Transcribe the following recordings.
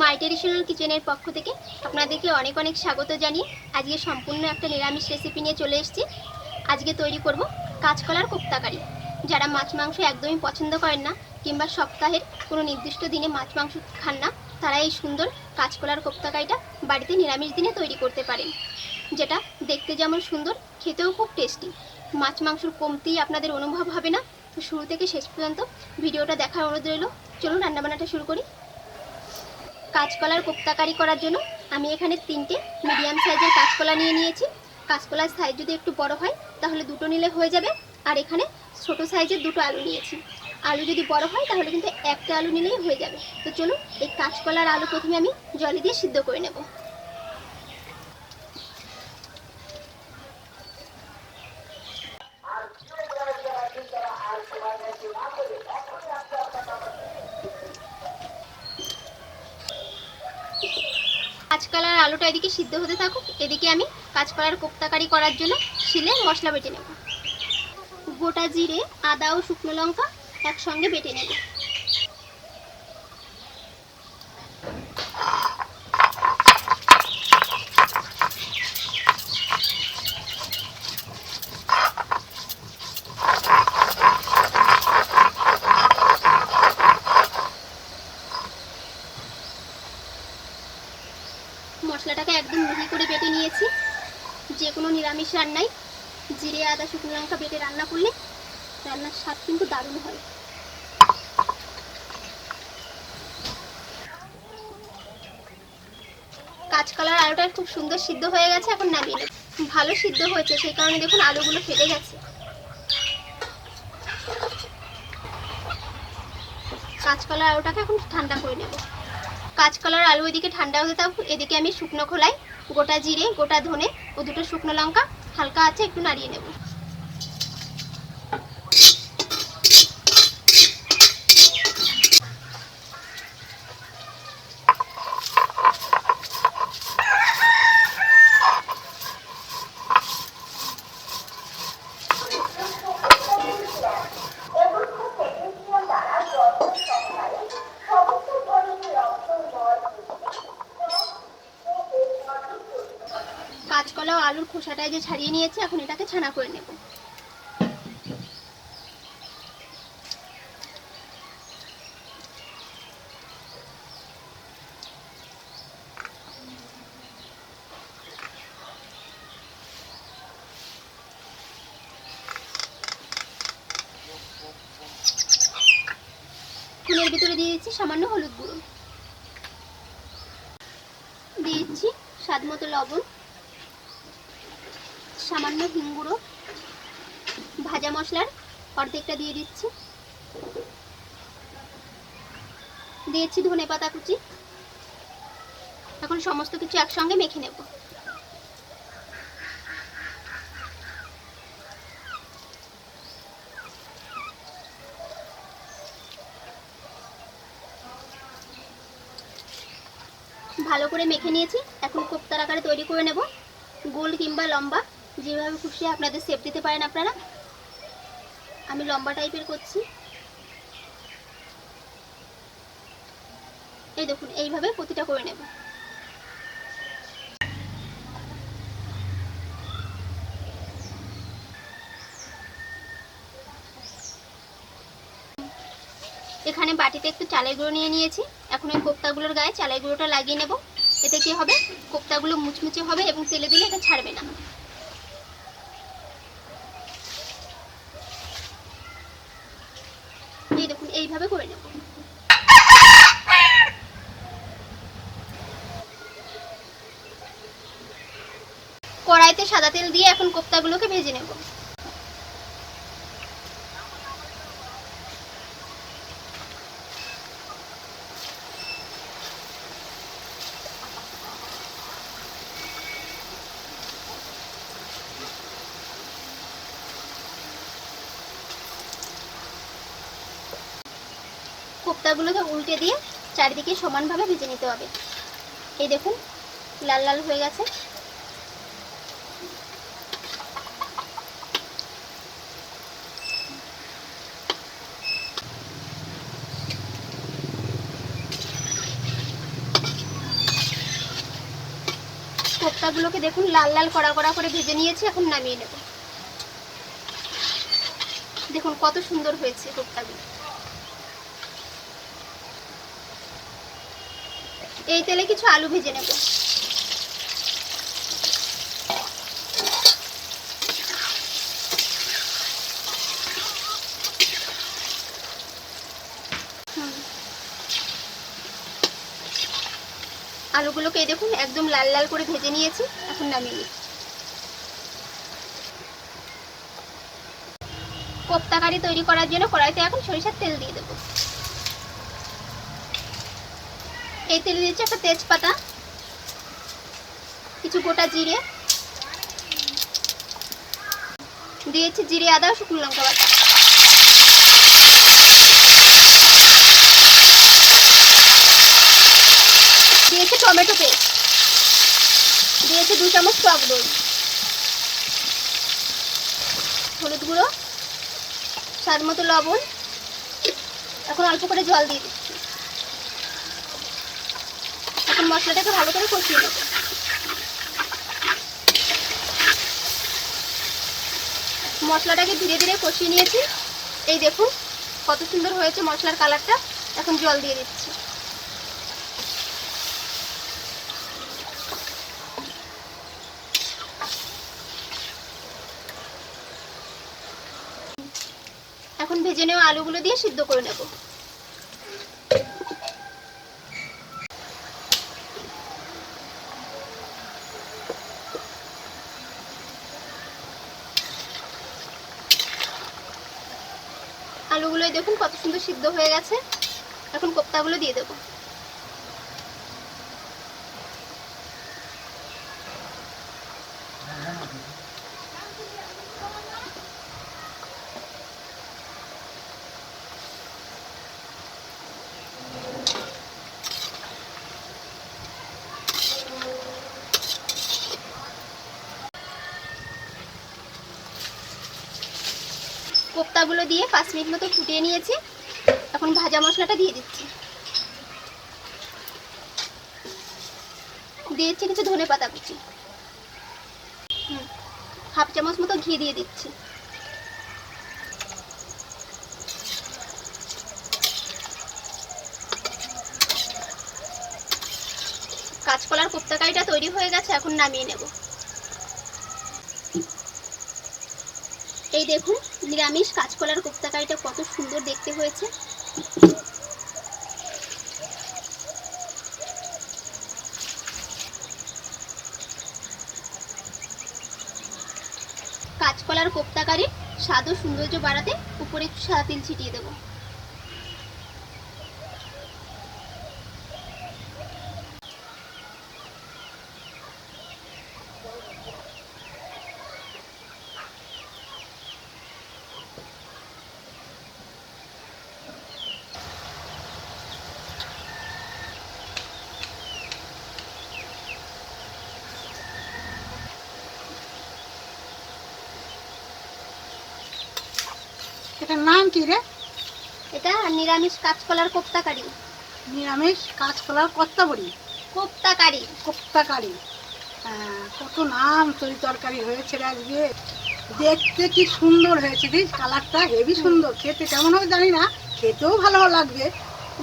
মাই traditional কিচেনের পক্ষ থেকে আপনাদেরকে অনেক অনেক স্বাগত জানিয়ে আজকে সম্পূর্ণ একটা নিরামিষ রেসিপি নিয়ে চলে এসেছি। আজকে তৈরি করব কাঁচকলার কোপ্তাকারি যারা মাছ মাংস একদমই পছন্দ করেন না কিংবা সপ্তাহের কোনো নির্দিষ্ট দিনে মাছ মাংস খান না, তারা এই সুন্দর কাঁচকলার কোপ্তাকারিটা বাড়িতে নিরামিষ দিনে তৈরি করতে পারেন। যেটা দেখতে যেমন সুন্দর, খেতেও খুব টেস্টি মাছ মাংসর কমতিই আপনাদের অনুভব হবে না। তো শুরু থেকে শেষ পর্যন্ত ভিডিওটা দেখার অনুরোধ রইল। চলুন রান্নাবান্নাটা শুরু করি। কাঁচকলার কোপ্তাকারি করার জন্য আমি এখানে তিনটে মিডিয়াম সাইজের কাঁচকলা নিয়ে নিয়েছি। কাঁচকলার সাইজ যদি একটু বড় হয়, তাহলে দুটো নিলে হয়ে যাবে। আর এখানে ছোট সাইজের দুটো আলু নিয়েছি। আলু যদি বড় হয়, তাহলে কিন্তু একটা আলু নিলেই হয়ে যাবে। তো চলুন, এই কাঁচকলার আলু প্রথমে আমি জলে দিয়ে সিদ্ধ করে নেব। কাঁচকলার আলুটা এদিকে সিদ্ধ হতে থাকুক, এদিকে আমি কাঁচকলার কোপ্তাকারি করার জন্য শিলে মশলা বেটে নেব। গোটা জিরে, আদা ও শুকনো লঙ্কা একসঙ্গে বেটে নেব মশলাটাকে একদম মিহি করে বেটে নিয়েছি যে কোনো নিরামিষ রান্নায় জিরে আদা বেটে রান্না করলে রান্নার স্বাদ কিন্তু দারুণ হয়। কাঁচকলার আলুটা খুব সুন্দর সিদ্ধ হয়ে গেছে, এখন নামিয়ে নেব। ভালো সিদ্ধ হয়েছে, সেই কারণে দেখুন আলুগুলো ফেটে গেছে। কাঁচকলার আলুটাকে এখন ঠান্ডা করে নেব। কাঁচকলার আলু এদিকে ঠান্ডা হতে থাকুক, এদিকে আমি শুকনো খোলায় গোটা জিরে, গোটা ধনে ও দুটো শুকনো লঙ্কা হালকা আছে একটু নাড়িয়ে নেব কাঁচকলা ও যে ছাড়িয়ে নিয়েছি, এখন এটাকে ছানা করে নেব। খুনের ভিতরে দিয়ে সামান্য হলুদ গুঁড়ো। দিয়ে দিচ্ছি স্বাদ মতো লবণ। সামান্য হিঙ্গুড়ো ভাজা মশলার অর্ধেকটা দিয়ে দিচ্ছি। দিয়েছি ধনে পাতা কুচি। এখন সমস্ত কিছু একসঙ্গে মেখে নেব। ভালো করে মেখে নিয়েছি। এখন কোপ্তার আকারে তৈরি করে নেব। গোল কিংবা লম্বা। যেভাবে খুশি আপনাদের সেপ দিতে পারেন আপনারা। আমি লম্বা টাইপের করছি। এই দেখুন, এইভাবে প্রতিটা করে নেব। এখানে বাটিতে একটু চালের গুঁড়ো নিয়ে নিয়েছি। এখন ওই কোপ্তাগুলোর গায়ে চালের গুঁড়োটা লাগিয়ে নেব। এতে কি হবে? কোপ্তাগুলো মুচমুচে হবে এবং তেলে দিলে এটা ছাড়বে না এই দেখুন এইভাবে করে নেব। কড়াইতে সাদা তেল দিয়ে এখন কোপ্তাগুলোকে ভেজে নেব। কোপ্তাগুলোকে উল্টে দিয়ে চারিদিকে সমানভাবে ভেজে নিতে হবে। এই দেখুন, লাল লাল হয়ে গেছে। কোপ্তাগুলোকে দেখুন, লাল লাল কড়া কড়া করে ভেজে নিয়েছি, এখন নামিয়ে নেব। দেখুন, কত সুন্দর হয়েছে কোপ্তাগুলো। এই তেলে কিছু আলু ভেজে নেব। আলুগুলোকে দেখুন, একদম লাল লাল করে ভেজে নিয়েছি, এখন নামিয়ে নিই। কোপ্তা কারি তৈরি করার জন্য কড়াইতে এখন সরিষার তেল দিয়ে দেবো। এই তেলে দিচ্ছি একটা তেজপাতা, কিছু গোটা জিরে। দিয়েছি জিরে, আদা শুকনো লঙ্কা বাটা। দিয়েছি টমেটো পেস্ট। দিয়েছি দু চামচ টক দই। হলুদ গুঁড়ো, স্বাদ মতো লবণ। এখন অল্প করে জল দিয়ে দিচ্ছি। এখন মশলাটাকে ভালো করে কষিয়ে নেব। মশলাটাকে ধীরে ধীরে কষিয়ে নিয়েছি। এই দেখুন কত সুন্দর হয়েছে মশলার কালারটা। এখন জল দিয়ে দিচ্ছি। এখন ভেজে নেওয়া আলুগুলো দিয়ে সিদ্ধ করে নেব। আলুগুলোই দেখুন কত সুন্দর সিদ্ধ হয়ে গেছে। এখন কোপ্তাগুলো দিয়ে দেবো। কোপ্তাগুলো দিয়ে পাঁচ মিনিট মতো ফুটিয়ে নিয়েছি। এখন ভাজা মশলাটা দিয়ে দিচ্ছি। দিয়েছি কিছু ধনে পাতা কুচি। হাফ চামচ মতো ঘি দিয়ে দিচ্ছি। কাঁচকলার কোপ্তা কারিটা তৈরি হয়ে গেছে, এখন নামিয়ে নেব। এই দেখুন নিরামিষ কাঁচকলার কোপ্তা কারিটা কত সুন্দর দেখতে হয়েছে। কাঁচকলার কোপ্তা কারির স্বাদ ও সৌন্দর্য বাড়াতে উপরে একটু সাদা তিল ছিটিয়ে দেবো। এটার নাম কি রে? এটা নিরামিষ কাঁচকলার কোপ্তা কারি নিরামিষ কাঁচকলার কত্তা বড়ি কোপ্তা কারি কোপ্তা কারি হ্যাঁ, কত নাম তরি তরকারি হয়েছে রে আজকে। দেখতে কি সুন্দর হয়েছে দিস কালারটা হেভি সুন্দর। খেতে কেমন হবে জানি না খেতেও ভালো লাগবে।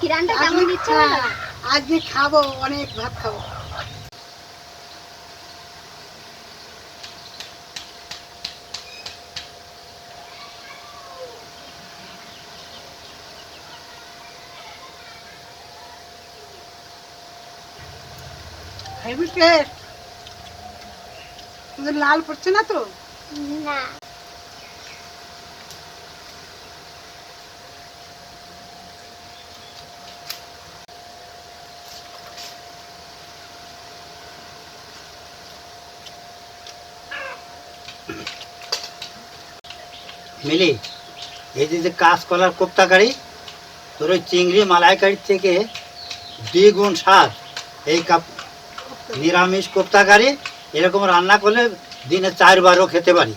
ঘিরানটা কেমন দিচ্ছে? হ্যাঁ, আজকে খাব অনেক ভাত খাব। হেভি টেস্ট তোদের লাল পড়ছে না তো? না। মিলি এই যে যে কাঁচকলার কোপ্তাকারি তোর ওই চিংড়ি মালাইকারির থেকে দ্বিগুণ স্বাদ এই কাপ নিরামিষ কোপ্তাকারী এরকম রান্না করলে দিনে চারবারও খেতে পারি।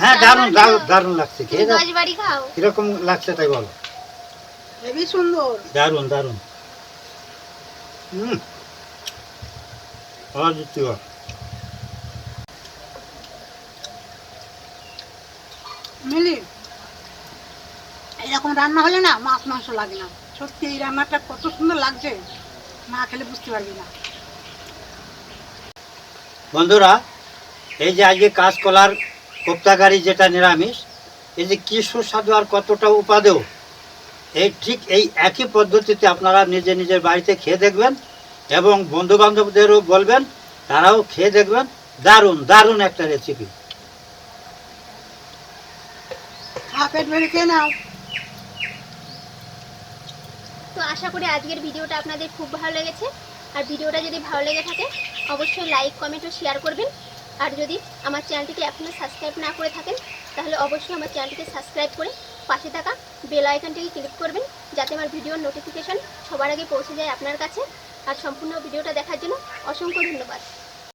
হ্যাঁ দারুণ দারুণ লাগছে খেয়ে কীরকম লাগছে তাই বলো। সুন্দর। দারুণ এরকম রান্না হলে না মাছ মাংস লাগে না। সত্যি এই রান্নাটা কত সুন্দর লাগছে। না খেলে বুঝতে পারবি না। বন্ধুরা এই যে আজকে কাঁচকলার কোপ্তাকারি যেটা নিরামিষ এই যে কী সুস্বাদু আর কতটা উপাদেয় এই ঠিক এই একই পদ্ধতিতে আপনারা নিজে নিজের বাড়িতে খেয়ে দেখবেন এবং বন্ধু বান্ধবদেরও বলবেন তারাও খেয়ে দেখবেন। দারুণ দারুণ একটা রেসিপি খা পেট ভরে খেয়ে নাও। তো আশা করি আজকের ভিডিওটা আপনাদের খুব ভালো লেগেছে। আর ভিডিওটা যদি ভালো লেগে থাকে, অবশ্যই লাইক কমেন্ট ও শেয়ার করবেন। আর যদি আমার চ্যানেলটিকে এখনও সাবস্ক্রাইব না করে থাকেন, তাহলে অবশ্যই আমার চ্যানেলটিকে সাবস্ক্রাইব করে পাশে থাকা বেল আইকনটিকে ক্লিক করবেন, যাতে আমার ভিডিওর নোটিফিকেশন সবার আগে পৌঁছে যায় আপনার কাছে। আর সম্পূর্ণ ভিডিওটা দেখার জন্য অসংখ্য ধন্যবাদ।